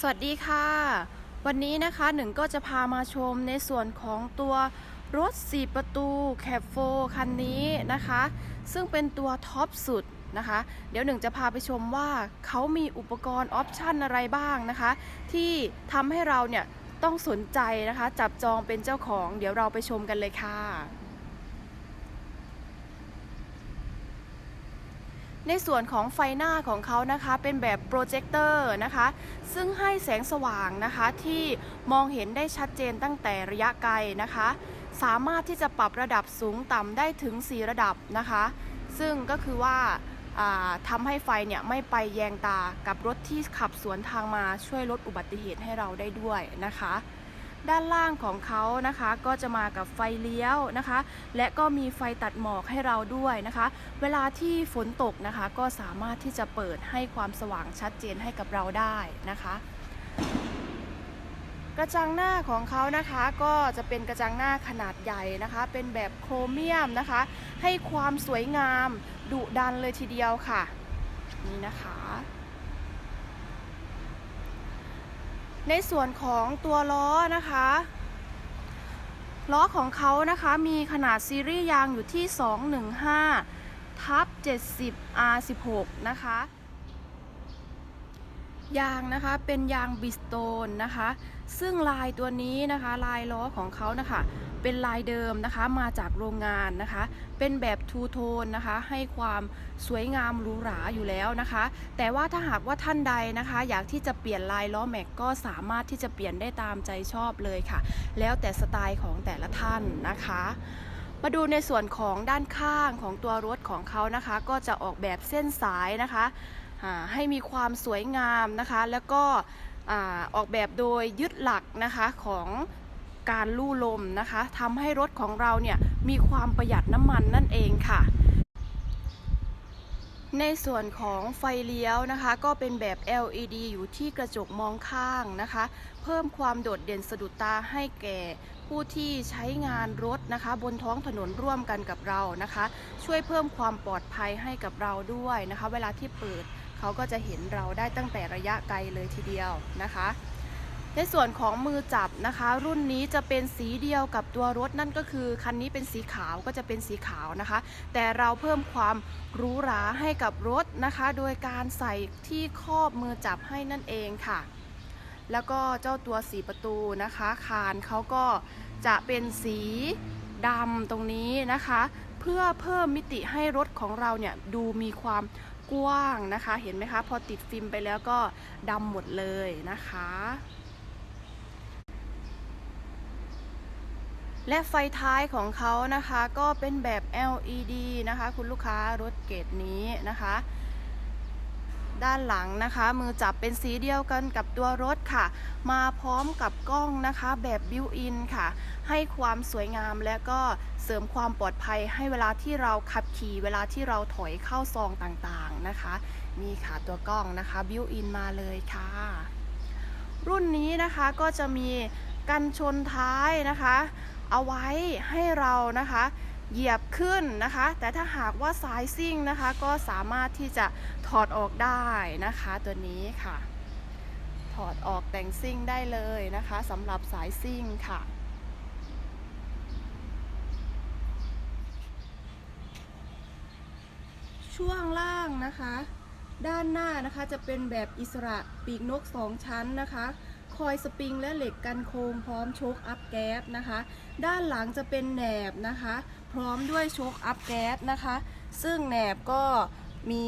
สวัสดีค่ะ วันนี้นะคะหนึ่งก็จะพามาชมในส่วนของตัวรถ 4 ประตูแค b โฟคันนี้นะคะ ซึ่งเป็นตัวท็อปสุดนะคะ เดี๋ยวหนึ่งจะพาไปชมว่าเขามีอุปกรณ์ออปชันอะไรบ้างนะคะ ที่ทำให้เราเนี่ยต้องสนใจนะคะ จับจองเป็นเจ้าของ เดี๋ยวเราไปชมกันเลยค่ะ ในส่วนของไฟหน้าของเขานะคะ เป็นแบบโปรเจคเตอร์นะคะ ซึ่งให้แสงสว่างนะคะ ที่มองเห็นได้ชัดเจนตั้งแต่ระยะไกลนะคะ สามารถที่จะปรับระดับสูงต่ำได้ถึง 4 ระดับนะคะ ซึ่งก็คือว่าอ่าทำให้ไฟเนี่ยไม่ไปแยงตากับรถที่ขับสวนทางมาช่วยลดอุบัติเหตุให้เราได้ด้วยนะคะ ด้านล่างของเขานะคะก็จะมากับไฟเลี้ยวนะคะ และก็มีไฟตัดหมอกให้เราด้วยนะคะ เวลาที่ฝนตกนะคะก็สามารถที่จะเปิดให้ความสว่างชัดเจนให้กับเราได้นะคะกระจังหน้าของเขานะคะก็จะเป็นกระจังหน้าขนาดใหญ่นะคะ เป็นแบบโครเมียมนะคะ ให้ความสวยงามดุดันเลยทีเดียวค่ะ นี่นะคะ ในส่วนของตัวล้อนะคะล้อของเขานะคะมีขนาดซีรีส์ยางอยู่ที่ 215ทับ70 R16 นะคะ ยางนะคะเป็นยางบิสโตนนะคะ ซึ่งลายตัวนี้นะคะ ลายล้อของเขานะคะ เป็นลายเดิมนะคะมาจากโรงงานนะคะ เป็นแบบทูโทนนะคะให้ความสวยงามหรูหราอยู่แล้วนะคะ แต่ว่าถ้าหากว่าท่านใดนะคะ อยากที่จะเปลี่ยนลายล้อแม็กก็สามารถที่จะเปลี่ยนได้ตามใจชอบเลยค่ะ แล้วแต่สไตล์ของแต่ละท่านนะคะมาดูในส่วนของด้านข้างของตัวรถของเขานะคะ ก็จะออกแบบเส้นสายนะคะให้มีความสวยงามนะคะ แล้วก็ออกแบบโดยยึดหลักนะคะของ การลู่ลมนะคะทำให้รถของเราเนี่ยมีความประหยัดน้ำมันนั่นเองค่ะ ในส่วนของไฟเลี้ยวนะคะ ก็เป็นแบบ LED อยู่ที่กระจกมองข้างนะคะ เพิ่มความโดดเด่นสะดุดตาให้แก่ผู้ที่ใช้งานรถนะคะ บนท้องถนนร่วมกันกับเรานะคะ ช่วยเพิ่มความปลอดภัยให้กับเราด้วยนะคะ เวลาที่เปิดเขาก็จะเห็นเราได้ตั้งแต่ระยะไกลเลยทีเดียวนะคะ ในส่วนของมือจับนะคะ รุ่นนี้จะเป็นสีเดียวกับตัวรถนั่นก็คือ คันนี้เป็นสีขาวก็จะเป็นสีขาวนะคะ แต่เราเพิ่มความหรูหราให้กับรถนะคะ โดยการใส่ที่ครอบมือจับให้นั่นเองค่ะ แล้วก็เจ้าตัวสีประตูนะคะ คานเขาก็จะเป็นสีดำตรงนี้นะคะ เพื่อเพิ่มมิติให้รถของเราเนี่ยดูมีความกว้างนะคะ เห็นไหมคะ พอติดฟิล์มไปแล้วก็ดำหมดเลยนะคะ และไฟท้ายของเขานะคะก็เป็นแบบ LED นะคะ คุณลูกค้ารถเกรดนี้นะคะ ด้านหลังนะคะ มือจับเป็นสีเดียวกันกับตัวรถค่ะ มาพร้อมกับกล้องนะคะแบบบิวอินค่ะ ให้ความสวยงามและก็เสริมความปลอดภัยให้เวลาที่เราขับขี่เวลาที่เราถอยเข้าซองต่างๆนะคะนี่ค่ะตัวกล้องนะคะบิวอินมาเลยค่ะ รุ่นนี้นะคะก็จะมีกันชนท้ายนะคะ เอาไว้ให้เรานะคะเหยียบขึ้นนะคะ แต่ถ้าหากว่าสายซิ่งนะคะ ก็สามารถที่จะถอดออกได้นะคะตัวนี้ค่ะ ถอดออกแต่งซิ่งได้เลยนะคะสำหรับสายซิ่งค่ะ ช่วงล่างนะคะ ด้านหน้านะคะจะเป็นแบบอิสระปีกนกสองชั้นนะคะ คอยสปริงและเหล็กกันโค้งพร้อมโชคอัพแก๊สนะคะ ด้านหลังจะเป็นแหนบนะคะ พร้อมด้วยโชคอัพแก๊สนะคะ ซึ่งแหนบก็มี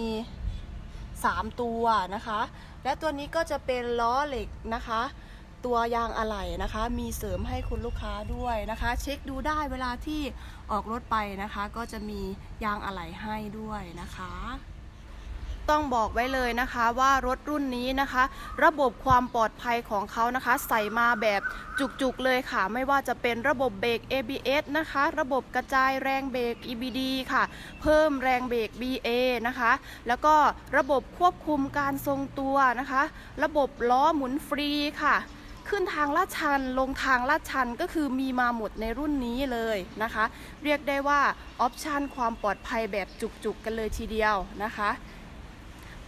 3 ตัวนะคะ และตัวนี้ก็จะเป็นล้อเหล็กนะคะ ตัวยางอะไหล่นะคะ มีเสริมให้คุณลูกค้าด้วยนะคะ เช็คดูได้เวลาที่ออกรถไปนะคะ ก็จะมียางอะไหล่ให้ด้วยนะคะ ต้องบอกไว้เลยนะคะว่ารถรุ่นนี้นะคะ ระบบความปลอดภัยของเขานะคะ ใส่มาแบบจุกๆเลยค่ะ ไม่ว่าจะเป็นระบบเบรก ABS นะคะ ระบบกระจายแรงเบรก EBD ค่ะ เพิ่มแรงเบรก BA นะคะ แล้วก็ระบบควบคุมการทรงตัวนะคะ ระบบล้อหมุนฟรีค่ะขึ้นทางลาดชันลงทางลาดชันก็คือมีมาหมดในรุ่นนี้เลยนะคะ เรียกได้ว่าออปชันความปลอดภัยแบบจุกๆกันเลยทีเดียวนะคะ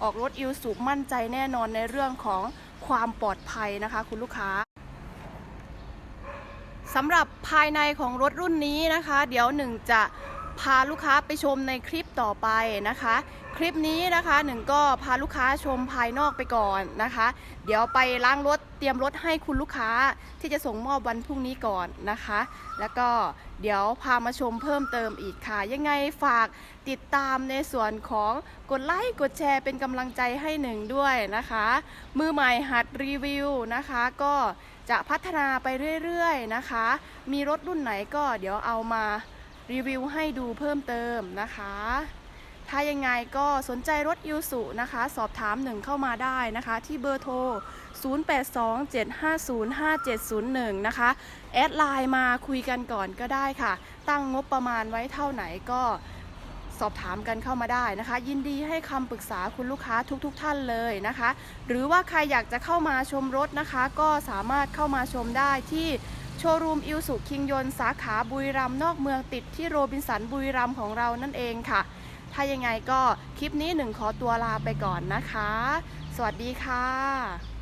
ออกรถอิวสุมั่นใจแน่นอนในเรื่องของความปลอดภัยนะคะ คุณลูกค้าสำหรับภายในของรถรุ่นนี้นะคะ เดี๋ยวหนึ่งจะพาลูกค้าไปชมในคลิปต่อไปนะคะ ลิปนี้นะคะหนึ่งก็พาลูกค้าชมภายนอกไปก่อนนะคะ เดี๋ยวไปล้างรถเตรียมรถให้คุณลูกค้าที่จะส่งมอบวันพรุ่งนี้ก่อนนะคะ แล้วก็เดี๋ยวพามาชมเพิ่มเติมอีกค่ะ ยังไงฝากติดตามในส่วนของกดไลค์กดแชร์เป็นกำลังใจให้หนึ่งด้วยนะคะ มือใหม่หัดรีวิวนะคะ ก็จะพัฒนาไปเรื่อยๆนะคะ มีรถรุ่นไหนก็เดี๋ยวเอามารีวิวให้ดูเพิ่มเติมนะคะ ถ้ายังไงก็สนใจรถยูสุนะคะ สอบถามหนึ่งเข้ามาได้นะคะ ที่เบอร์โทร 0827505701 นะคะ แอดไลน์มาคุยกันก่อนก็ได้ค่ะ ตั้งงบประมาณไว้เท่าไหนก็สอบถามกันเข้ามาได้นะคะ ยินดีให้คำปรึกษาคุณลูกค้าทุกๆทท่านเลยนะคะ หรือว่าใครอยากจะเข้ามาชมรถนะคะ ก็สามารถเข้ามาชมได้ที่โชว์รูมอิวสุคิงยนสาขาบุรีรัมย์นอกเมืองติดที่โรบินสันบุรีรัมย์ของเรานั่นเองค่ะ ถ้ายังไงก็คลิปนี้หนึ่งขอตัวลาไปก่อนนะคะ สวัสดีค่ะ